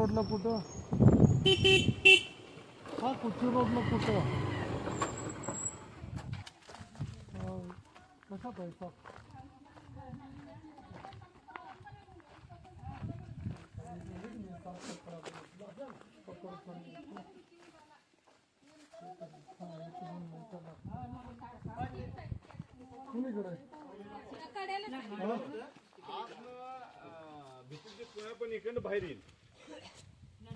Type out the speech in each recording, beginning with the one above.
रोडला कुठं? हा कुठे रोडला कुठं? कसा पैसा? पण इकडनं बाहेर येईल.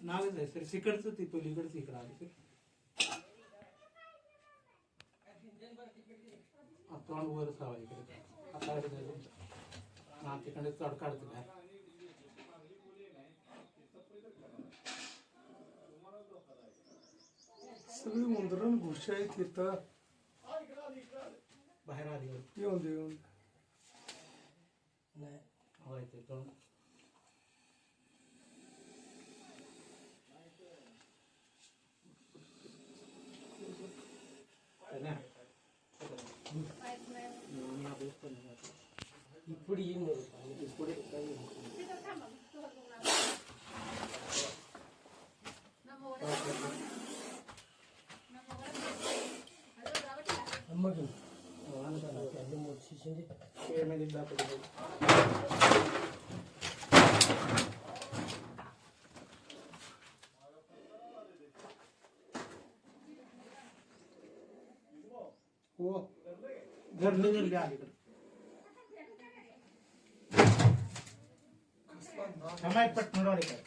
नावच आहे सर. तिकडचं ती पलीकडचं इकडं आली सर. तोंड वर सावा इकडे. आता. हा तिकडे चढ काढतो बाहेर. सगळी उंदरण घुशी आहेत इथं बाहेर आली. येऊन दे येऊन दे. नाही हवा येते तोंड है ना? मी आपलं पण नाही. पुढे येईन बरोबर म्हणजे पुढे काही येईन. मग आणता ना त्याने हो. समाज पटणवाडी काय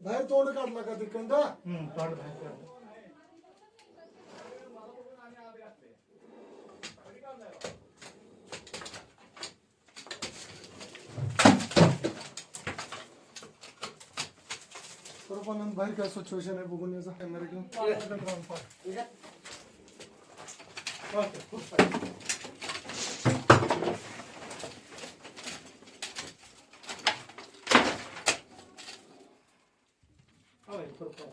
बाहेर तोंड काढला का तिकडं हम्म तोंड बाहेर काढलं. सर्वांना बाहेर काय सिच्युएशन आहे बघून याचा कॅमेरा घेऊन. ओके, खूप. होय, खूप छान.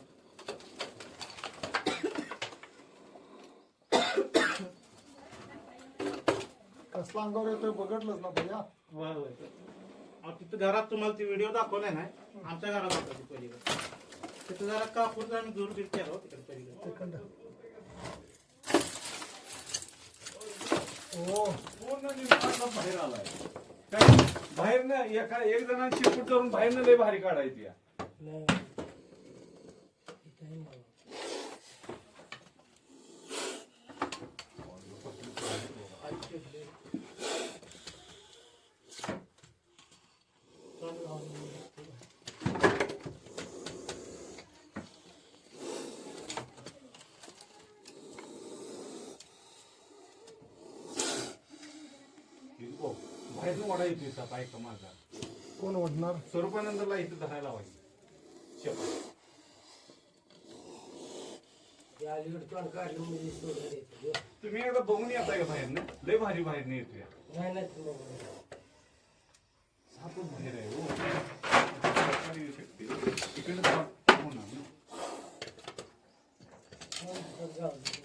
कसला अंगावर येतोय बघितलंच ना भैया. होय, होय. अहो, तिथं घरात तुम्हाला ती व्हिडिओ दाखवलाय ना आमच्या घरात होता ती पलीकडे. तिथं जरा कापूर आम्ही दूर केला हो तिकडे पलीकडे. तिकडं. हो. पूर्ण बाहेर आलाय. काय? बाहेर ना एका एक जणांची शिपूट धरून बाहेर लय भारी काढायची या. बाहेर वाडा येते साप ऐका माझा. कोण ओढणार स्वरूपानंदला इथं धरायला लावायची शेपट अलीकडे तोंड काढलं म्हणजे. तुम्ही एकदा बघून येताय का बाहेर ना लय भारी बाहेर नाही येतो या. नाही. सापच बाहेर आहे हो. सरकारी येऊ शकते इकडे साप होणार ना. जाऊ दे.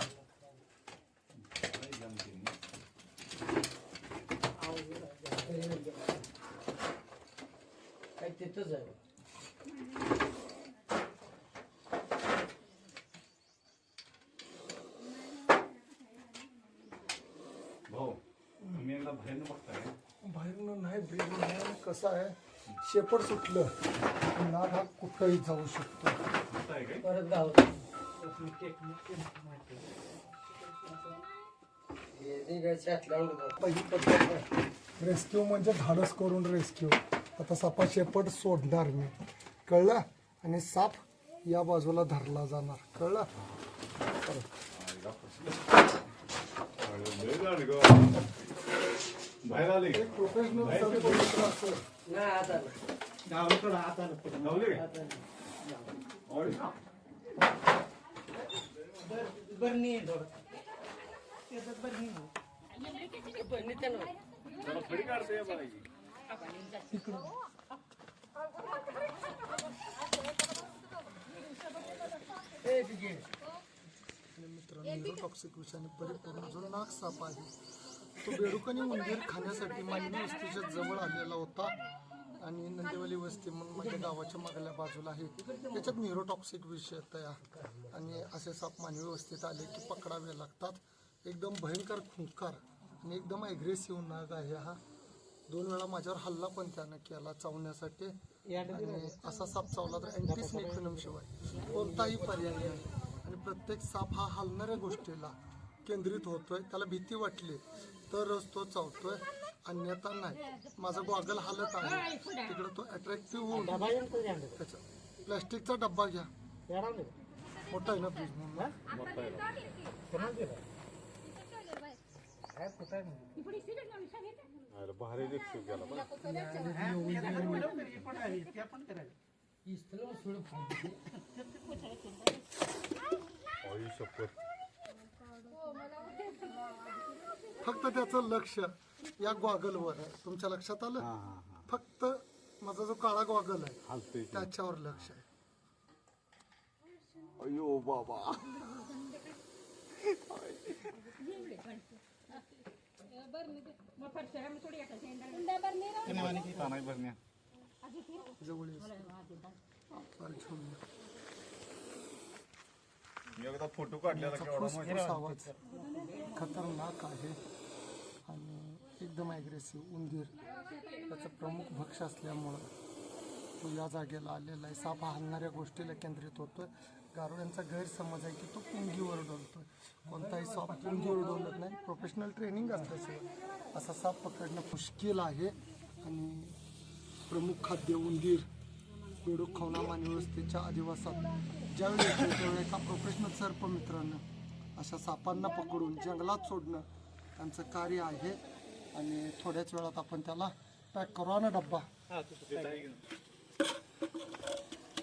काही जमते नाही. काय तिथंच आहे भाऊ तुम्ही एकदा बाहेर बघताय? बाहेरून नाही ब्रेक नाही कसं आहे शेपट सुटलं की नाग हा कुठंही जाऊ शकतो. काय? परत गाव टेक्निक माहिती आता ही पद्धत आहे. रेस्क्यू म्हणजे धाडस करून रेस्क्यू आता सापा शेपट सोडणार मी कळलं आणि साप या बाजूला धरला जाणार कळलं एक प्रोफेशनल असं नाही नाही. बरणी आहे थोडं. त्याच्यात बरणी आहे. पण मित्रांनो विषयाने परिपूर्ण जो नाग साप आहे तो बेडूक मंदिर उंदीर खाण्यासाठी मानवी वस्तीच्या जवळ आलेला होता आणि नंदीवली वस्ती म्हणून माझ्या गावाच्या मागल्या बाजूला आहे त्याच्यात न्यूरोटॉक्सिक विषय तयार आणि असे साप मानवी वस्तीत आले की पकडावे लागतात एकदम भयंकर खुंकार आणि एकदम ॲग्रेसिव्ह नाग आहे हा दोन वेळा माझ्यावर हल्ला पण त्यानं केला चावण्यासाठी. आणि असा साप चावला तर अँटीस्नेक्विनम शिवाय कोणताही पर्याय नाही. आणि प्रत्येक साप हा हलणाऱ्या गोष्टीला केंद्रित होतोय त्याला भीती वाटली तरच तो चावतोय अन्यथा नाही. माझा गॉगल हालत आहे. तिकडे तो अट्रॅक्टिव्ह होऊन डबा येऊन कधी आणलं? त्याचा प्लॅस्टिकचा डब्बा घ्या. मोठा आहे ना फ्रीज म्हणून? काय कुठं आहे म्हणून? भारी रिक्षा गेला बरं. एखादं बोलव तरी पण आहे, ते आपण करायचं. इस्तलं मग सोडून फोन. आई शपथ फक्त त्याचं लक्ष या गॉगलवर आहे तुमच्या लक्षात आलं फक्त माझा जो काळा गॉगल आहे हालते त्याच्यावर लक्ष आहे अयो बाबा तानाई भरण्या जवळ एकदा फोटो काढलेला केवढा आवाज खतरनाक आहे. आणि एकदम ॲग्रेसिव्ह उंदीर. त्याचं प्रमुख भक्ष असल्यामुळं तो या जागेला आलेला आहे. साप हलणाऱ्या गोष्टीला केंद्रित होतोय. गारोड्यांचा गैरसमज आहे की तो पुंगीवर डोलतोय. कोणताही साप पुंगीवर डोलत नाही. प्रोफेशनल ट्रेनिंग असल्याशिवाय असा साप पकडणं मुश्किल आहे. आणि प्रमुख खाद्य उंदीर बेडूक खवना मानवी वस्तीच्या आदिवासात ज्यावेळी त्यावेळी एका प्रोफेशनल सर्पमित्रानं अशा सापांना पकडून जंगलात सोडणं त्यांचं कार्य आहे. आणि थोड्याच वेळात आपण त्याला पॅक करू. ना डब्बा?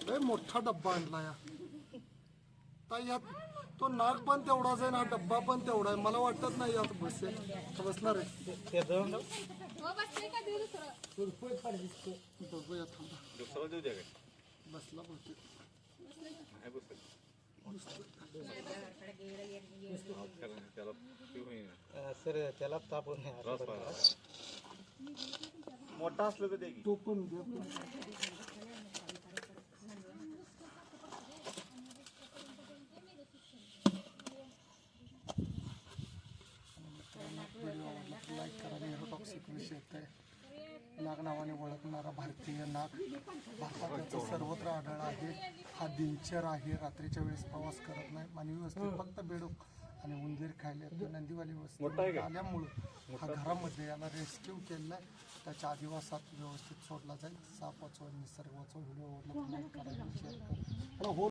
लय मोठा डब्बा आणला या ताई यात तो नाग पण तेवढाच आहे ना डब्बा पण तेवढा आहे. मला वाटत नाही यात बसेल. बसणार आहे. बघूया थांबा. दुसरा देऊ द्या काय? बसला बहुतेक नाही बसत. कारण त्याला सर त्याला तापून नाही त्रास. व्हायला. मोठा असलं तर दे की. तो पण दे. पण. व्हिडिओ आवडला तर लाईक करा न्यूरोटॉक्सिक विषय आहे नाग नावाने ओळखणारा भारतीय नाग. भारतात त्याचं सर्वत्र आढळ आहे. हा दिनचर आहे. रात्रीच्या वेळेस प्रवास करत नाही. मानवी वस्ती फक्त बेडूक आणि उंदीर खायला येतो. नंदीवाली वस्ती आल्यामुळं हा घरामध्ये याला रेस्क्यू केलाय त्याच्या आदिवासात व्यवस्थित सोडला जाईल. साप वाचवा निसर्ग वाचवा व्हिडिओ आवडला तर लाईक करा शेअर करा. हो